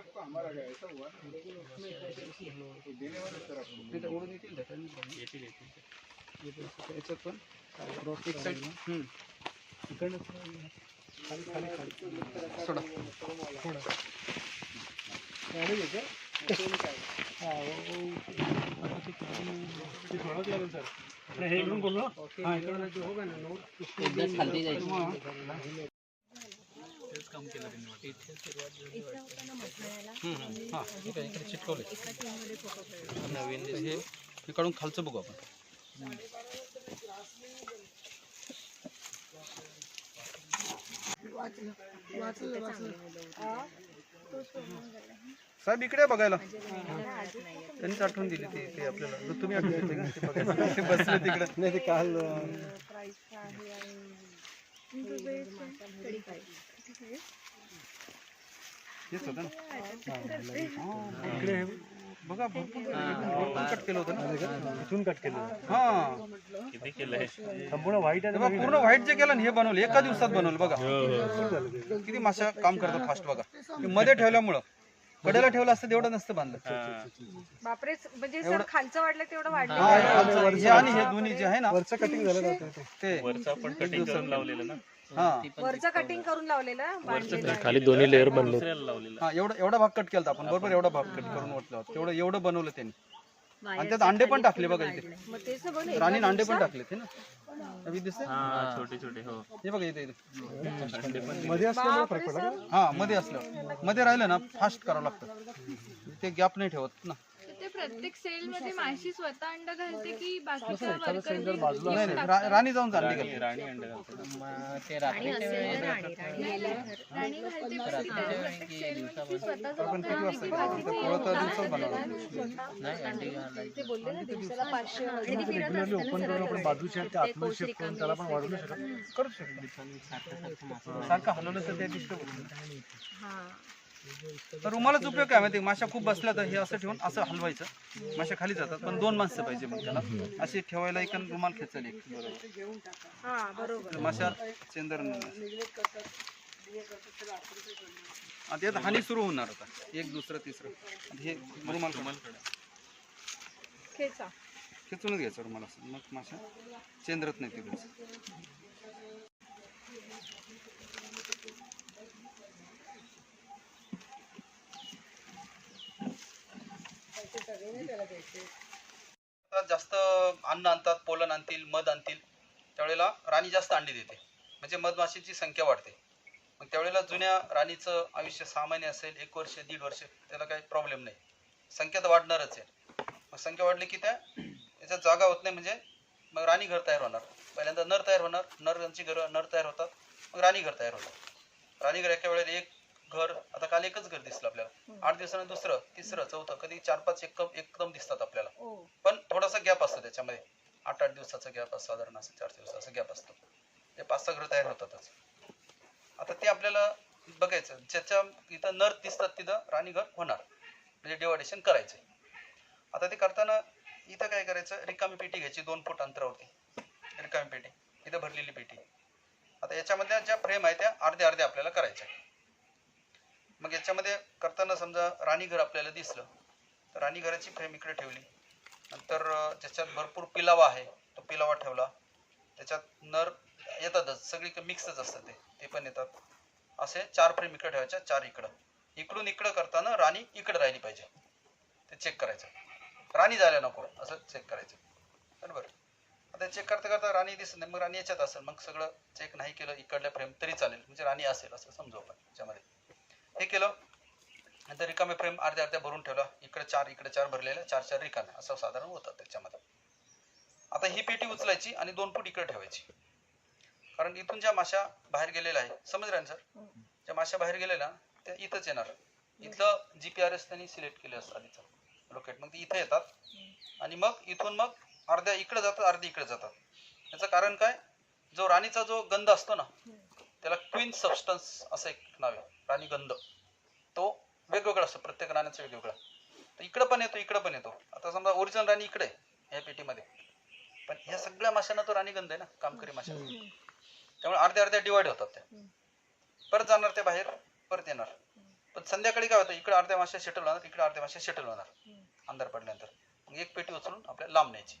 आपको हमारा क्या ऐसा हुआ ना लेकिन उसमें तो देने वाले सर आपको नाही तर ओढून येतील का? त्यांनी येतील येतील याच्यात पण एक साईड हम्म. इकडनं खाली खाली खाली सोडा हा इकडे इकडे चिटकवले. नवीन हे हे काढून खालचं बघू आपण. साहेब इकडे बघायला. त्यांनीच आठवण दिली ती ते आपल्याला. तर तुम्ही आठवण बसले तिकडे. नाही ते काल हेच होतं ना? इकडे हे बघा भरपूर कट केलं होतं ना? इथून कट केलं हा. किती केलंय? संपूर्ण व्हाईट हे बघा, पूर्ण व्हाईट जे केलं ना हे बनवलं. एका दिवसात बनवलं बघा. किती माशा काम करतात फास्ट बघा. हे मध्ये ठेवल्यामुळं. कडेला ठेवलं असतं तेवढं नसतं बांधलं. बापरे म्हणजे सर खालचं वाढलं तेवढं वाढलं. हा, हे हे आणि हे दोन्ही जे आहे ना वरचं कटिंग झालं ते वरचा पण कटिंग करून लावलेलं ना? हा. वरचं कटिंग करून लावलेलं बांधलेलं आहे. खाली दोन्ही लेअर बनले. दुसऱ्याला लावलेलं हा एवढा एवढा भाग कट केला आपण. बरोबर एवढा भाग कट करून ओतला होता. तेवढं एवढं बनवलं त्यांनी. आणि त्यात अंडे पण टाकले बघा इथे. मग तेच ना बोलले राणीने अंडे पण टाकले ते ना? अभि दिसते हा छोटे छोटे हो. हे बघा इथे हा मध्ये असलं मध्ये राहिलं ना फास्ट करावं लागतं. ते गॅप नाही ठेवत ना. प्रत्येक सेल मध्ये माशी स्वतः अंड घालते की बाकीच्या नाही नाही रा- राणी जाऊन अंडे घालते. राणी. अंडे घालते. राणी घालते पण ती त्या प्रत्येक सेल मध्ये. ती स्वतः जाऊन ते बोलले ना दिवसाला पाचशे. रेग्युलरली ओपन करून आपण बाजूच्या त्या आतमध्ये शिफ्ट करून त्याला पण वाढवू नाही शकत. करू शकतो. सारखं हलवलं तर ते डिस्टर्ब होतं तर रुमालाच उपयोग काय माहिती? माशा खूप बसल्या तर हे असं ठेवून असं हलवायचं. माशा खाली जातात पण दोन माणसं पाहिजे मग त्याला. असे ठेवायला एक आणि रुमाल खेचायला एक. बरोबर. हा माशा चेंदर आता यात हानी सुरू होणार आता. एक दुसरं तिसरं. हे रुमाल रुमाल खेचा. खेचूनच घ्यायचं रुमाल असं. मग माशा चेंदरत नाही तिकडे जास्त अन्न आणतात पोलन आणतील मध आणतील त्यावेळेला राणी जास्त अंडी देते. म्हणजे मधमाशीची संख्या वाढते. मग त्यावेळेला जुन्या राणीचं आयुष्य सहा महिने असेल एक वर्ष दीड वर्ष त्याला काही प्रॉब्लेम नाही. संख्या तर वाढणारच आहे. मग संख्या वाढली की त्या याच्यात जागा होत नाही म्हणजे मग राणी घर तयार होणार. पहिल्यांदा नर तयार होणार. नरांची घरं नर तयार होतात. मग राणी घर तयार होतात. राणी घर एका वेळेला एक घर आता काल एकच घर दिसलं आपल्याला. आठ दिवसानं दुसरं तिसरं चौथं कधी चार पाच एकदम एकदम दिसतात आपल्याला. ओ पण थोडासा गॅप असतो त्याच्यामध्ये. आठ आठ दिवसाचा गॅप असतो साधारण असं चार दिवसाचा गॅप असतो. ते पाच सहा घर तयार होतातच. आता ते आपल्याला बघायचं ज्याच्या इथं नर दिसतात तिथं राणी घर होणार. म्हणजे डिवायडेशन करायचं. आता ते करताना इथं काय करायचं? रिकामी पेटी घ्यायची दोन फूट अंतरावरती. रिकामी पेटी. इथं भरलेली पेटी. आता याच्यामधल्या ज्या फ्रेम आहे त्या अर्ध्या अर्ध्या आपल्याला करायच्या मग याच्यामध्ये करताना समजा राणीघर आपल्याला दिसलं तर राणीघराची फ्रेम इकडे ठेवली. नंतर ज्याच्यात भरपूर पिलावा आहे तो पिलावा ठेवला. त्याच्यात नर येतातच सगळी मिक्सच असतं ते ते पण येतात. असे चार फ्रेम इकडे ठेवायच्या चार इकडं. इकडून इकडं करताना राणी इकडं राहिली पाहिजे. ते चेक करायचं. राणी जायला नको असं चेक करायचं. बरोबर? आता चेक करता करता राणी दिसत नाही मग राणी याच्यात असेल. मग सगळं चेक नाही केलं इकडल्या फ्रेम तरी चालेल. म्हणजे राणी असेल असं समजू आपण त्याच्यामध्ये हे केलं. नंतर रिकामे फ्रेम अर्ध्या अर्ध्या भरून ठेवला. इकडे चार इकडे चार भरलेल्या चार चार रिकाम्या असं साधारण होतं त्याच्यामध्ये. आता ही पेटी उचलायची आणि दोन फूट इकडे ठेवायची. कारण इथून ज्या माशा बाहेर गेलेल्या आहे समजलं ना सर? ज्या माशा बाहेर गेलेल्या त्या इथंच येणार इथलं जी पी आर एस त्यांनी सिलेक्ट केलं असतं आधीचं लोकेट मग ते इथे येतात. आणि मग इथून मग अर्ध्या इकडे जातात अर्धे इकडे जातात. याचं कारण काय? जो राणीचा जो गंध असतो ना त्याला क्वीन सबस्टन्स असं एक नाव आहे. राणी गंध तो वेगवेगळा असतो प्रत्येक राण्याचा वेगवेगळा. तर इकडं पण येतो इकडं पण येतो. आता समजा ओरिजिनल राणी इकडे आहे, ह्या पेटीमध्ये. पण ह्या सगळ्या माशांना तो राणी गंध आहे ना कामकरी माशा. त्यामुळे अर्ध्या अर्ध्या डिवाइड होतात त्या. परत जाणार ते बाहेर परत येणार. पण संध्याकाळी काय होतं इकडे अर्ध्या माश्या सेटल होणार इकडे अर्ध्या माश्या सेटल होणार. अंधार पडल्यानंतर. मग एक पेटी उचलून आपल्याला लांब न्यायची.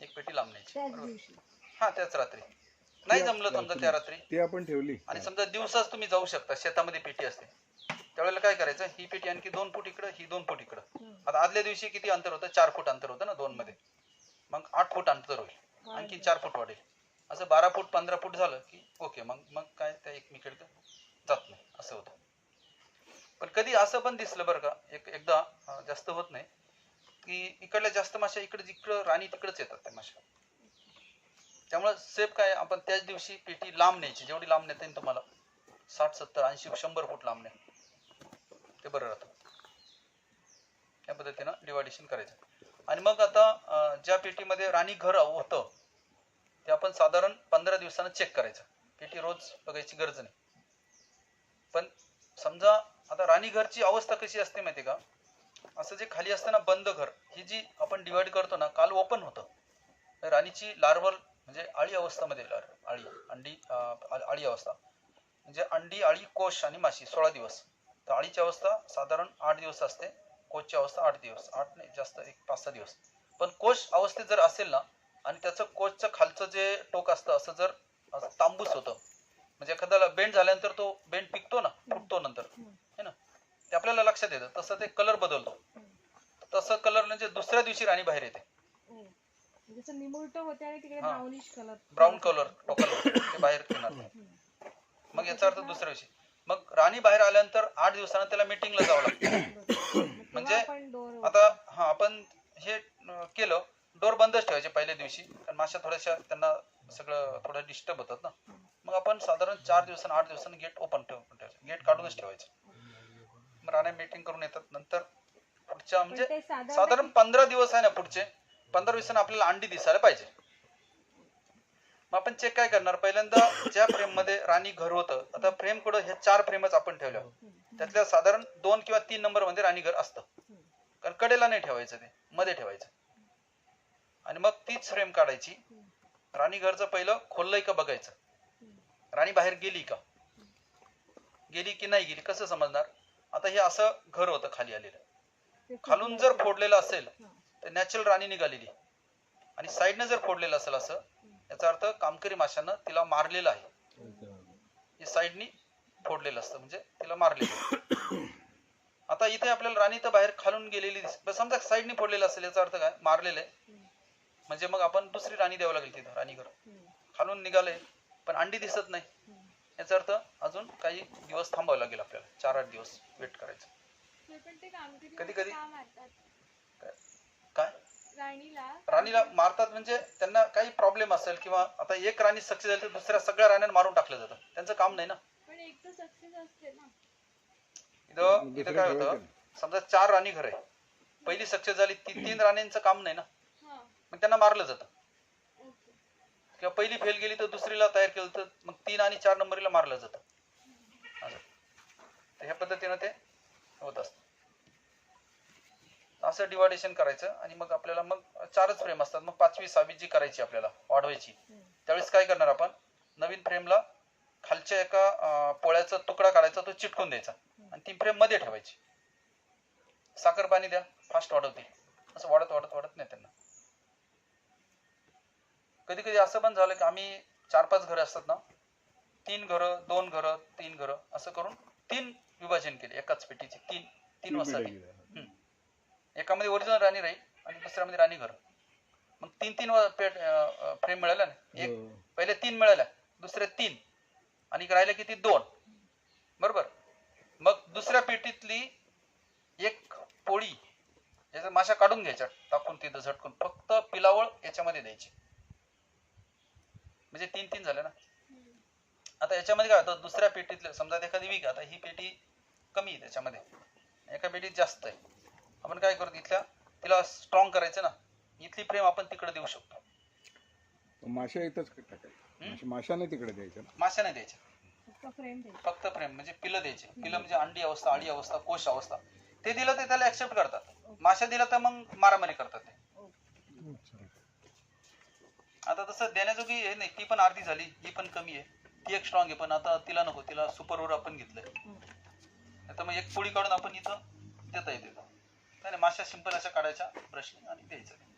एक पेटी लांब न्यायची. बरोबर? हा त्याच रात्री. नाही जमलं समजा त्या रात्री. ती आपण ठेवली. आणि समजा दिवसाच तुम्ही जाऊ शकता शेतामध्ये पेटी असते. त्यावेळेला काय करायचं ही पेटी आणखी दोन फूट इकडं ही दोन फूट इकडं. आता आदल्या दिवशी किती अंतर होतं? चार फूट अंतर होतं ना दोन मध्ये मग आठ फूट अंतर होईल. आणखी चार फूट वाढेल. असं बारा फूट पंधरा फूट झालं की ओके मग मग काय त्या एकमेकडे जात नाही. असं होतं. पण कधी असं पण दिसलं बरं का एक एकदा अं, जास्त होत नाही की इकडल्या जास्त माश्या इकडे जिकडं राणी तिकडच येतात त्या माश्या. त्यामुळे सेफ काय आपण त्याच दिवशी पेटी लांब न्यायची. जेवढी लांब नेता येईल तुम्हाला. साठ सत्तर ऐंशी शंभर फूट लांब न्या. ते बरं राहतं. या पद्धतीनं डिवायडेशन करायचं. आणि मग आता ज्या पेटीमध्ये राणी घर होतं ते आपण साधारण पंधरा दिवसानं चेक करायचं. पेटी रोज बघायची गरज नाही. पण समजा आता राणी घरची अवस्था कशी असते माहिती का? असं जे खाली असतं ना बंद घर ही जी आपण डिवाइड करतो ना काल ओपन होतं. राणीची लार्वल म्हणजे अळी अवस्थामध्ये अळी अंडी अळी अवस्था. म्हणजे अंडी अळी कोश आणि माशी सोळा दिवस. तर अळीची अवस्था साधारण आठ दिवस असते कोशची अवस्था आठ दिवस आठ नाही जास्त एक पाच सहा दिवस. पण कोश अवस्थेत जर असेल ना आणि त्याचं कोशचं खालचं जे टोक असतं असं जर तांबूस होतं म्हणजे एखाद्याला बेंड झाल्यानंतर तो बेंड पिकतो ना फुटतो नंतर है ना? ते आपल्याला लक्षात येतं तसं ते कलर बदलतो. तसं कलर म्हणजे दुसऱ्या दिवशी राणी बाहेर येते. जसं निमुळत होते आणि तिकडे हा. ब्राउनिश कलर ब्राऊन कलर ते बाहेर येणार नाही. मग याचा अर्थ दुसऱ्या दिवशी. मग राणी बाहेर आल्यानंतर आठ दिवसानं त्याला मिटिंगला जावं लागतं. म्हणजे आपण डोर आता हा आपण हे अं, केलं डोर बंदच ठेवायचे पहिल्या दिवशी. कारण माशा थोड्याशा त्यांना सगळं थोडं डिस्टर्ब होतात ना. मग आपण साधारण चार दिवसानं आठ दिवसानं गेट ओपन ठेवायचं. गेट काढूनच ठेवायचं. मग राण्या मीटिंग करून येतात. नंतर पुढच्या म्हणजे साधारण पंधरा दिवस आहे ना पुढचे. पंधरा वीस आपल्याला अंडी दिसायला पाहिजे. मग आपण चेक काय करणार? पहिल्यांदा ज्या फ्रेममध्ये राणी घर होतं आता फ्रेम कुठं? हे चार फ्रेमच आपण ठेवल्या. त्यातल्या साधारण दोन किंवा तीन नंबरमध्ये राणी घर असतं. कारण कडेला नाही ठेवायचं ते मध्ये ठेवायचं. आणि मग तीच फ्रेम काढायची. राणी घरचं पहिलं खोललंय का बघायचं? राणी बाहेर गेली का? गेली की नाही गेली? कसं समजणार? आता हे असं घर होतं खाली आलेलं. खालून जर फोडलेलं असेल तर नॅचरल राणी निघालेली. आणि साईडनं जर फोडलेलं असेल असं याचा अर्थ कामकरी माशानं तिला मारलेलं आहे. हे साईडनी फोडलेलं असतं म्हणजे तिला मारलेलं आता इथे आपल्याला राणी तर बाहेर खालून गेलेली दिस पण समजा साईडनी फोडलेलं असेल याचा अर्थ काय? मारलेलं आहे. म्हणजे मग आपण दुसरी राणी द्यावं लागेल तिथं राणीघर. खालून निघाले पण अंडी दिसत नाही. याचा अर्थ अजून काही दिवस थांबावं लागेल आपल्याला. चार आठ दिवस वेट करायचं. कधी- कधी- राणीला राणीला मारतात म्हणजे त्यांना काही प्रॉब्लेम असेल किंवा आता एक राणी सक्सेस झाली तर दुसऱ्या सगळ्या राण्यांना मारून टाकलं जातं. त्यांचं काम नाही ना? पण एक तर सक्सेस असते ना. इथं इथं काय होतं? समजा चार राणी घर आहे. पहिली सक्सेस झाली ती तीन राण्यांचं काम नाही ना? हा. मग त्यांना मारलं जातं. किंवा पहिली फेल गेली तर दुसरीला तयार केलं तर मग तीन आणि चार नंबरीला मारलं जातं. असं. तर ह्या पद्धतीनं ते होत असतं. असं डिवायडेशन करायचं आणि मग आपल्याला मग चारच फ्रेम असतात. मग पाचवी सहावी जी करायची आपल्याला वाढवायची. त्यावेळेस काय करणार आपण? नवीन फ्रेमला खालच्या एका पोळ्याचा तुकडा काढायचा तो चिटकून द्यायचा. आणि ती फ्रेममध्ये ठेवायची. साखर पाणी द्या फास्ट वाढवते असं वाढत वाढत वाढत नाही त्यांना. कधी कधी असं पण झालं की आम्ही चार पाच घरं असतात ना तीन घरं दोन घरं तीन घरं असं करून तीन विभाजन केले एकाच पेटीचे तीन तीन वाजता एकामध्ये ओरिजिनल राणी राहील आणि दुसऱ्यामध्ये राणी घर. मग तीन तीन फ्रेम मिळाल्या ना? एक पहिले तीन मिळाल्या दुसरे तीन. आणि राहिल्या किती दोन. बरोबर? मग दुसऱ्या पेटीतली एक पोळी याच्या माशा काढून घ्यायच्या टाकून तिथं झटकून. फक्त पिलावळ याच्यामध्ये द्यायची. म्हणजे तीन तीन झाले ना? आता याच्यामध्ये काय होतं? दुसऱ्या पेटीतलं समजा एखादी वीक आता ही पेटी कमी आहे त्याच्यामध्ये. एका पेटीत जास्त आहे. आपण काय करू इथल्या तिला स्ट्रॉंग करायचं ना. इथली फ्रेम आपण तिकडे देऊ शकतो. माशा इथंच टाकायचं. माशा- माशाने तिकडे द्यायचं ना. माशा नाही द्यायच्या. फ्रेम फक्त फ्रेम म्हणजे पिलं द्यायचे. पिलं म्हणजे अंडी अवस्था आडी अवस्था कोश अवस्था. ते दिलं ते त्याला ऍक्सेप्ट करतात. माशा दिला तर मग मारामारी करतात ते. आता तसं देण्याजोगी हे नाही ती पण अर्धी झाली ही पण कमी आहे. ती एक स्ट्रॉंग आहे पण आता तिला नको तिला सुपरवर आपण घेतलंय. आता मग एक पोळी काढून आपण इथं देता येते. का नाही माश्या सिंपल अशा काढायच्या ब्रशने आणि द्यायचं